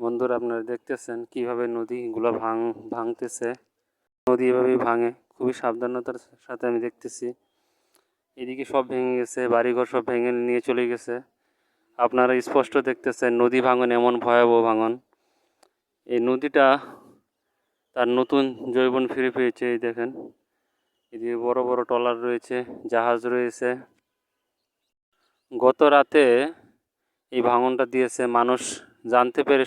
বন্ধুরা আপনারা দেখতেছেন কীভাবে নদীগুলো ভাঙ, ভাঙতেছে। নদী এভাবেই ভাঙে। খুবই সাবধানতার সাথে আমি দেখতেছি। এদিকে সব ভেঙে গেছে, বাড়িঘর সব ভেঙে নিয়ে চলে গেছে। আপনারা স্পষ্ট দেখতেছেন নদী ভাঙন এমন ভয়াবহ ভাঙন। এই নদীটা তার নতুন জৈবন ফিরে পেয়েছে, এই দেখেন। এদিকে বড় বড় ট্রলার রয়েছে, জাহাজ রয়েছে। গত রাতে এই ভাঙনটা দিয়েছে। মানুষ জানতে পেরে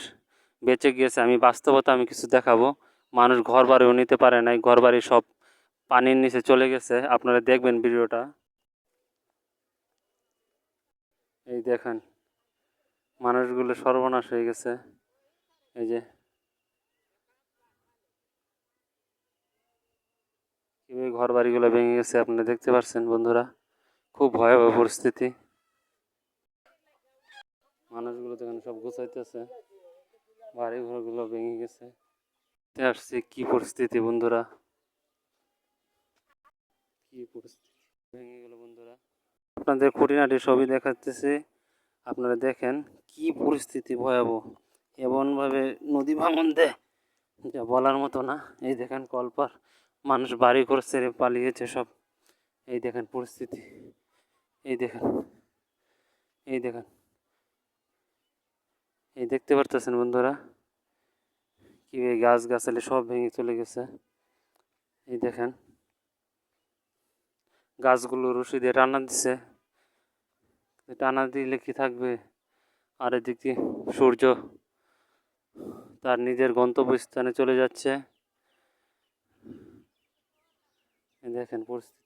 বেঁচে গিয়েছে, আমি বাস্তবতা আমি কিছু দেখাবো। মানুষ ঘর বাড়িও নিতে পারে নাই ঘর বাড়ি সব পানির নিচে চলে গেছে। আপনারা দেখবেন ভিডিওটা। এই দেখেন, মানুষগুলো সর্বনাশ হয়ে গেছে। এই যে, কীভাবে ঘর বাড়িগুলো ভেঙে গেছে আপনারা দেখতে পাচ্ছেন বন্ধুরা? খুব ভয়াবহ পরিস্থিতি। মানুষগুলো দেখেন সব গোছাইতেছে। বাড়ি ঘরগুলো ভেঙে গেছে। আসছে কি পরিস্থিতি বন্ধুরা। কি পরিস্থিতি? ভেঙে গেল বন্ধুরা। আপনাদের খুঁটিনাটি সবই দেখাতেছে। আপনারা দেখেন কি পরিস্থিতি ভয়াবহ। এমনভাবে নদী ভাঙন দেয় যা বলার মতো না। এই দেখেন কলপার, মানুষ বাড়ি করে ছেড়ে পালিয়েছে সব। এই দেখেন পরিস্থিতি। এই দেখেন এই দেখেন। এই দেখতে পারতেছেন বন্ধুরা? কি এই গাছ গাছালি সব ভেঙে চলে গেছে। এই দেখেন। গাছগুলো রশি দিয়ে টানা দিছে। টানা দিলে কি থাকবে? আর এদিক সূর্য তার নিজের গন্তব্যস্থানে চলে যাচ্ছে। দেখেন পরিস্থিতি।